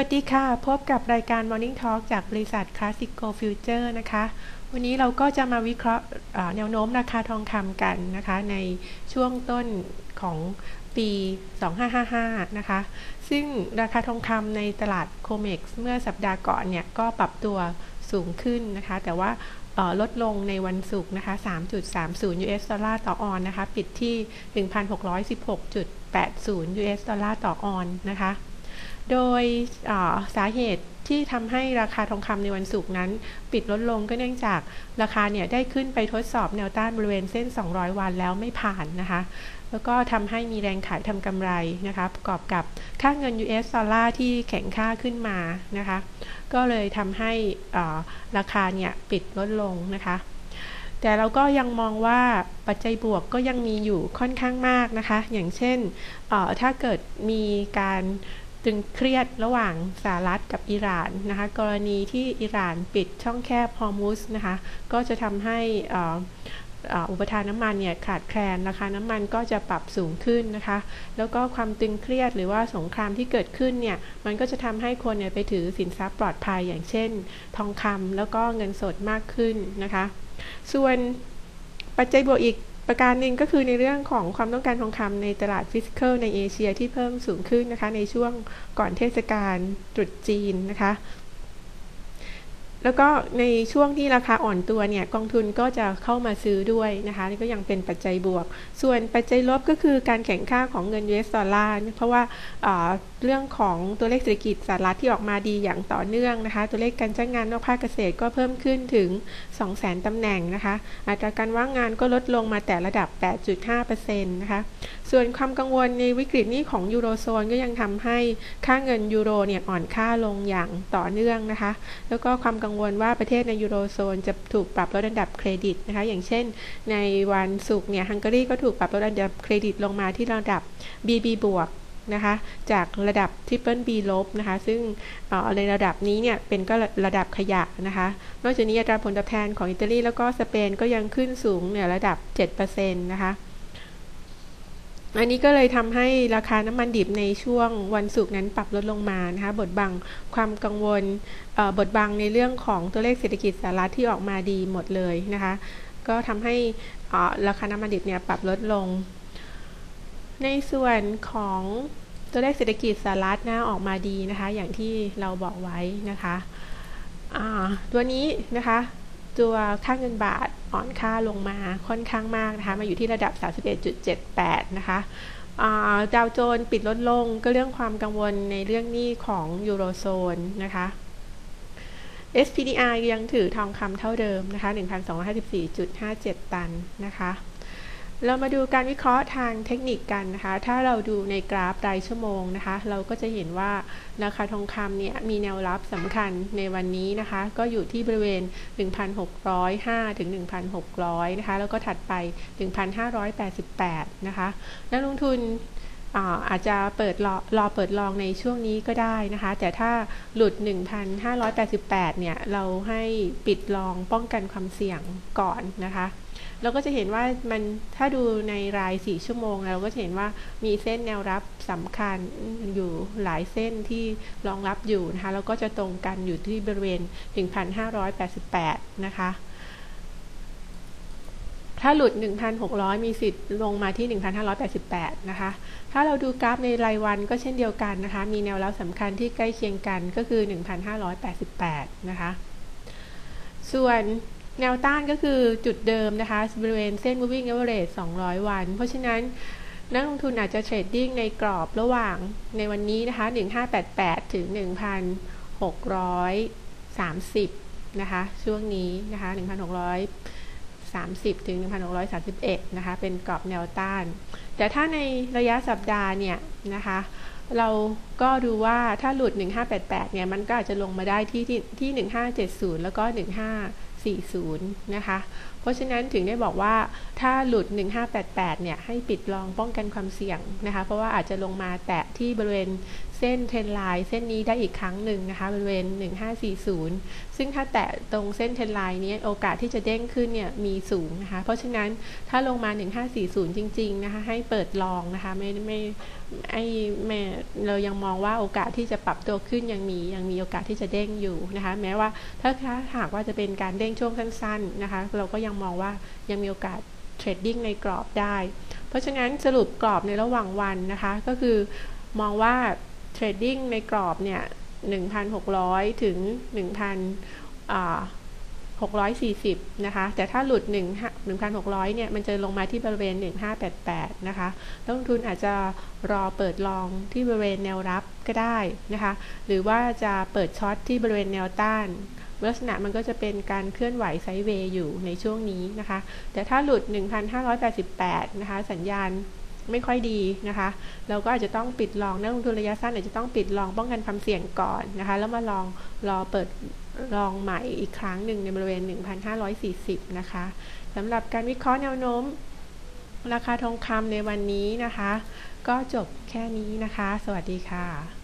วัสดีค่ะ พบกับรายการ Morning Talk จากบริษัท Classico Future นะคะ วันนี้เราก็จะมาวิเคราะห์แนวโน้มราคาทองคำกันนะคะ ในช่วงต้นของปี 2555 นะคะ ซึ่งราคาทองคำในตลาดโคเม็กซ์เมื่อสัปดาห์ก่อนเนี่ย ก็ปรับตัวสูงขึ้นนะคะ แต่ว่าลดลงในวันศุกร์นะคะ 3.30 US ดอลลาร์ต่อออนนะคะ ปิดที่ 1,616.80 US ดอลลาร์ต่อออนนะคะ โดยสาเหตุที่ทำให้ราคาทองคำในวันศุกร์นั้น ปิดลดลงก็เนื่องจากราคาเนี่ยได้ขึ้นไปทดสอบแนวต้านบริเวณเส้น 200 วันแล้วไม่ผ่านนะคะ แล้วก็ทำให้มีแรงขายทำกำไรนะคะ ประกอบกับค่าเงิน US ดอลลาร์ที่แข็งค่าขึ้นมานะคะ ก็เลยทำให้ราคาเนี่ยปิดลดลงนะคะแต่เราก็ยังมองว่าปัจจัยบวกก็ยังมีอยู่ค่อนข้างมากนะคะ อย่างเช่นถ้าเกิดมีการ ตึงเครียดระหว่างสหรัฐกับอิหร่านนะคะกรณีที่อิหร่านปิดช่องแคบฮอร์มุสนะคะก็จะทำให้อุปทานน้ำมันเนี่ยขาดแคลนราคาน้ำมันก็จะปรับสูงขึ้นนะคะ แล้วก็ความตึงเครียดหรือว่าสงครามที่เกิดขึ้นเนี่ยมันก็จะทำให้คนเนี่ยไปถือสินทรัพย์ปลอดภัยอย่างเช่น ทองคำแล้วก็เงินสดมากขึ้นนะคะ ส่วนปัจจัยบวกอีก ประการหนึ่งก็คือในเรื่องของความต้องการทองคำในตลาดฟิสิกอลในเอเชียที่เพิ่มสูงขึ้นนะคะ ในช่วงก่อนเทศกาลตรุษจีนนะคะ แล้วก็ในช่วงที่ราคาอ่อนตัวเนี่ยกองทุนก็จะเข้ามาซื้อด้วยนะคะนี่ก็ยังเป็นปัจจัยบวก ส่วนปัจจัยลบก็คือการแข่งข้าของเงิน US ดอลลาร์เพราะว่าเรื่องของตัวเลขเศรษฐกิจสหรัฐที่ออกมาดีอย่างต่อเนื่องนะคะ ตัวเลขการจ้างงานนอกภาคเกษตรก็เพิ่มขึ้นถึง 200,000ตำแหน่งนะคะ อัตราการว่างงานก็ลดลงมาแต่ระดับ 8.5%นะคะ ส่วนความกังวลในวิกฤตนี้ของยูโรโซนก็ยังทำให้ค่าเงินยูโรเนี่ยอ่อนค่าลงอย่างต่อเนื่องนะคะ แล้วก็ความกังวลว่าประเทศในยูโรโซนจะถูกปรับลดระดับเครดิตนะคะ อย่างเช่น ในวันศุกร์เนี่ยฮังการีก็ถูกปรับลดระดับเครดิตลงมาที่ระดับ BB บวกนะคะจากระดับ Triple B ลบนะคะ ซึ่งในระดับนี้เนี่ยเป็นก็ระดับขยะนะคะ นอกจากนี้อัตราผลตอบแทนของอิตาลีแล้วก็สเปนก็ยังขึ้นสูงเนี่ยระดับ 7%นะคะ อันนี้ก็เลยทำให้ราคาน้ำมันดิบในช่วงวันศุกร์นั้นปรับลดลงมานะคะบทบังความกังวลบทบังในเรื่องของตัวเลขเศรษฐกิจสหรัฐที่ออกมาดีหมดเลยนะคะ ก็ทำให้ราคาน้ำมันดิบเนี่ยปรับลดลง ในส่วนของตัวเลขเศรษฐกิจสหรัฐนะออกมาดีนะคะ อย่างที่เราบอกไว้นะคะตัวนี้นะคะ ตัวค่าเงินบาทอ่อนค่าลงมาค่อนข้างมากนะคะ มาอยู่ที่ระดับ 31.78 นะคะดาวโจนปิดลดลงก็เรื่องความกังวลในเรื่องหนี้ของยูโรโซนนะคะ SPDR ยังถือทองคำเท่าเดิมนะคะ 1,254.57 ตันนะคะ เรามาดูการวิเคราะห์ทางเทคนิคกันนะคะ ถ้าเราดูในกราฟรายชั่วโมงนะคะ เราก็จะเห็นว่าราคาทองคำเนี่ยมีแนวรับสำคัญในวันนี้นะคะ ก็อยู่ที่บริเวณ 1,605 ถึง 1,600 นะคะ แล้วก็ถัดไป 1,588 นะคะ นักลงทุน อาจจะเปิดรอรอเปิดลองในช่วงนี้ก็ได้นะคะ แต่ถ้าหลุด 1,588 เนี่ย เราให้ปิดลองป้องกันความเสี่ยงก่อนนะคะเราก็จะเห็นว่ามันถ้าดูในราย 4 ชั่วโมง เราก็จะเห็นว่ามีเส้นแนวรับสำคัญอยู่หลายเส้นที่รองรับอยู่นะคะแล้วก็จะตรงกันอยู่ที่บริเวณ 1,588 นะคะ ถ้าหลุด 1,600 มีสิทธิ์ลงมาที่ 1,588 นะคะ ถ้าเราดูกราฟในรายวันก็เช่นเดียวกันนะคะ มีแนวรับสำคัญที่ใกล้เคียงกันก็คือ 1,588 นะคะ ส่วนแนวต้านก็คือจุดเดิมนะคะ บริเวณเส้น moving average 200 วัน เพราะฉะนั้นนักลงทุนอาจจะเทรดดิ้งในกรอบระหว่างในวันนี้นะคะ 1588 ถึง 1630 นะคะ ช่วงนี้นะคะ 1630 ถึง 1631 นะคะ เป็นกรอบแนวต้าน แต่ถ้าในระยะสัปดาห์เนี่ยนะคะ เราก็ดูว่าถ้าหลุด 1588 เนี่ย มันก็อาจจะลงมาได้ที่ที่ 1570 แล้วก็ 15 40 นะคะ เพราะฉะนั้นถึงได้บอกว่าถ้าหลุด 1588 เนี่ย ให้ปิดลองป้องกันความเสี่ยงนะคะ เพราะว่าอาจจะลงมาแตะที่บริเวณ ส้ส้นเทรนไลน์เส้นนี้ได้อีกครั้งหนึ่งนะคะบริเวณ 1540 ซึ่งถ้าแตะตรงเส้นเทรนไลน์นี้โอกาสที่จะเด้งขึ้นเนี่ยมีสูงนะคะ เพราะฉะนั้นถ้าลงมา 1540 จริงๆนะคะให้เปิดลองนะคะไม่ไม่ไอแม่เรายังมองว่าโอกาสที่จะปรับตัวขึ้นยังมียังมีโอกาสที่จะเด้งอยู่นะคะ แม้ว่าถ้าหากว่าจะเป็นการเด้งช่วงสั้นๆนะคะ เราก็ยังมองว่ายังมีโอกาสเทรดดิ้งในกรอบได้ เพราะฉะนั้นสรุปกรอบในระหว่างวันนะคะ ก็คือมองว่า เทรดดิ้งในกรอบเนี่ย 1,600 ถึง 1,640 นะคะ แต่ถ้าหลุด1,600 เนี่ย มันจะลงมาที่บริเวณ 1,588 นะคะนักลงทุนอาจจะรอเปิดลองที่บริเวณแนวรับก็ได้นะคะ หรือว่าจะเปิดช็อตที่บริเวณแนวต้านลักษณะมันก็จะเป็นการเคลื่อนไหวไซด์เวย์อยู่ในช่วงนี้นะคะ แต่ถ้าหลุด 1,588 นะคะ สัญญาณ ไม่ค่อยดีนะคะ เราก็อาจจะต้องปิดลองนักลงทุนระยะสั้นอาจจะต้องปิดลองป้องกันความเสี่ยงก่อนนะคะ แล้วมาลองรอเปิดลองใหม่อีกครั้งหนึ่งในบริเวณ 1,540 นะคะสำหรับการวิเคราะห์แนวโน้ม ราคาทองคำในวันนี้นะคะ ก็จบแค่นี้นะคะ สวัสดีค่ะ